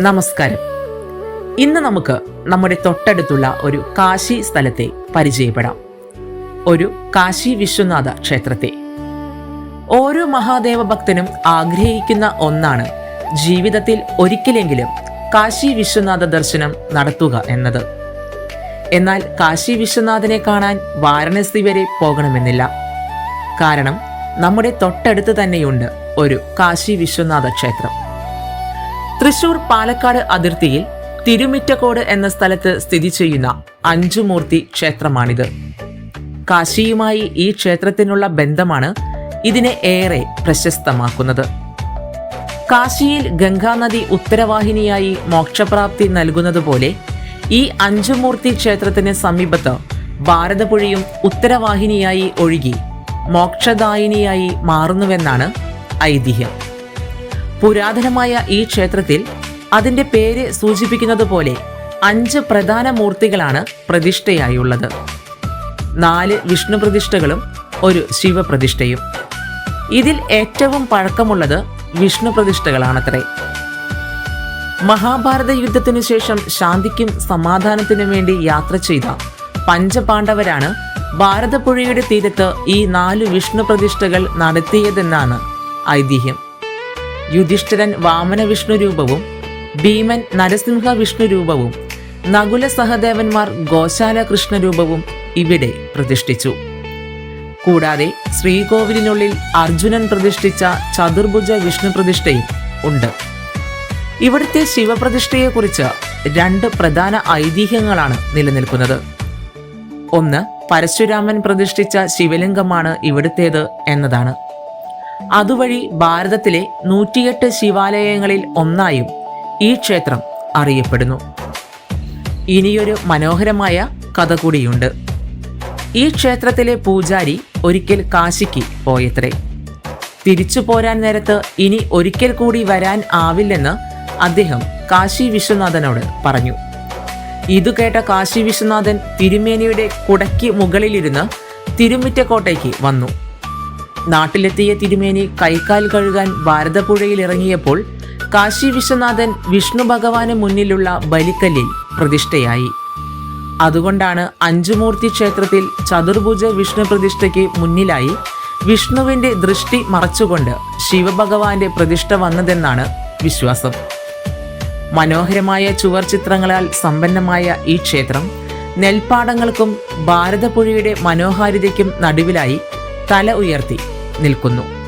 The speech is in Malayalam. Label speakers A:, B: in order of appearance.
A: നമസ്കാരം. ഇന്ന് നമുക്ക് നമ്മുടെ തൊട്ടടുത്തുള്ള ഒരു കാശി സ്ഥലത്തെ പരിചയപ്പെടാം. ഒരു കാശി വിശ്വനാഥ ക്ഷേത്രത്തെ. ഓരോ മഹാദേവ ഭക്തനും ആഗ്രഹിക്കുന്ന ഒന്നാണ് ജീവിതത്തിൽ ഒരിക്കലെങ്കിലും കാശി വിശ്വനാഥ ദർശനം നടത്തുക എന്നത്. എന്നാൽ കാശി വിശ്വനാഥനെ കാണാൻ വാരണസി വരെ പോകണമെന്നില്ല. കാരണം നമ്മുടെ തൊട്ടടുത്ത് തന്നെയുണ്ട് ഒരു കാശി വിശ്വനാഥ ക്ഷേത്രം. തൃശൂർ പാലക്കാട് അതിർത്തിയിൽ തിരുമിറ്റക്കോട് എന്ന സ്ഥലത്ത് സ്ഥിതി ചെയ്യുന്ന അഞ്ചുമൂർത്തി ക്ഷേത്രമാണിത്. കാശിയുമായി ഈ ക്ഷേത്രത്തിനുള്ള ബന്ധമാണ് ഇതിനെ ഏറെ പ്രശസ്തമാക്കുന്നത്. കാശിയിൽ ഗംഗാനദി ഉത്തരവാഹിനിയായി മോക്ഷപ്രാപ്തി നൽകുന്നതുപോലെ ഈ അഞ്ചുമൂർത്തി ക്ഷേത്രത്തിന് സമീപത്ത് ഭാരതപുഴയും ഉത്തരവാഹിനിയായി ഒഴുകി മോക്ഷദായിനിയായി മാറുന്നുവെന്നാണ് ഐതിഹ്യം. പുരാതനമായ ഈ ക്ഷേത്രത്തിൽ അതിന്റെ പേര് സൂചിപ്പിക്കുന്നത് പോലെ അഞ്ച് പ്രധാന മൂർത്തികളാണ് പ്രതിഷ്ഠയായുള്ളത്. നാല് വിഷ്ണു പ്രതിഷ്ഠകളും ഒരു ശിവപ്രതിഷ്ഠയും. ഇതിൽ ഏറ്റവും പഴക്കമുള്ളത് വിഷ്ണു പ്രതിഷ്ഠകളാണത്രേ. മഹാഭാരത യുദ്ധത്തിനു ശേഷം ശാന്തിക്കും സമാധാനത്തിനും വേണ്ടി യാത്ര ചെയ്ത പഞ്ചപാണ്ഡവരാണ് ഭാരതപ്പുഴയുടെ തീരത്ത് ഈ നാല് വിഷ്ണു പ്രതിഷ്ഠകൾ നടത്തിയതെന്നാണ് ഐതിഹ്യം. യുധിഷ്ഠിരൻ വാമന വിഷ്ണു രൂപവും ഭീമൻ നരസിംഹ വിഷ്ണു രൂപവും നകുല സഹദേവന്മാർ ഗോശാല കൃഷ്ണരൂപവും ഇവിടെ പ്രതിഷ്ഠിച്ചു. കൂടാതെ ശ്രീകോവിലിനുള്ളിൽ അർജുനൻ പ്രതിഷ്ഠിച്ച ചതുർഭുജ വിഷ്ണു പ്രതിഷ്ഠയും ഉണ്ട്. ഇവിടുത്തെ ശിവപ്രതിഷ്ഠയെക്കുറിച്ച് രണ്ട് പ്രധാന ഐതിഹ്യങ്ങളാണ് നിലനിൽക്കുന്നത്. ഒന്ന് പരശുരാമൻ പ്രതിഷ്ഠിച്ച ശിവലിംഗമാണ് ഇവിടുത്തേത് എന്നതാണ്. അതുവഴി ഭാരതത്തിലെ നൂറ്റിയെട്ട് ശിവാലയങ്ങളിൽ ഒന്നായും ഈ ക്ഷേത്രം അറിയപ്പെടുന്നു. ഇനിയൊരു മനോഹരമായ കഥ കൂടിയുണ്ട്. ഈ ക്ഷേത്രത്തിലെ പൂജാരി ഒരിക്കൽ കാശിക്ക് പോയത്രേ. തിരിച്ചു പോരാൻ നേരത്ത് ഇനി ഒരിക്കൽ കൂടി വരാൻ ആവില്ലെന്ന് അദ്ദേഹം കാശി വിശ്വനാഥനോട് പറഞ്ഞു. ഇതു കേട്ട കാശി വിശ്വനാഥൻ തിരുമേനിയുടെ കുടയ്ക്ക് മുകളിലിരുന്ന് തിരുമുറ്റക്കോട്ടയ്ക്ക് വന്നു. നാട്ടിലെത്തിയ തിരുമേനി കൈക്കാൽ കഴുകാൻ ഭാരതപ്പുഴയിൽ ഇറങ്ങിയപ്പോൾ കാശി വിശ്വനാഥൻ വിഷ്ണു ഭഗവാന് മുന്നിലുള്ള ബലിക്കല്ലിൽ പ്രതിഷ്ഠയായി. അതുകൊണ്ടാണ് അഞ്ചുമൂർത്തി ക്ഷേത്രത്തിൽ ചതുർഭുജ വിഷ്ണു പ്രതിഷ്ഠയ്ക്ക് മുന്നിലായി വിഷ്ണുവിന്റെ ദൃഷ്ടി മറച്ചുകൊണ്ട് ശിവഭഗവാന്റെ പ്രതിഷ്ഠ വന്നതെന്നാണ് വിശ്വാസം. മനോഹരമായ ചുവർ ചിത്രങ്ങളാൽ സമ്പന്നമായ ഈ ക്ഷേത്രം നെൽപ്പാടങ്ങൾക്കും ഭാരതപ്പുഴയുടെ മനോഹാരിതയ്ക്കും നടുവിലായി തല ഉയർത്തി നിൽക്കുന്നു.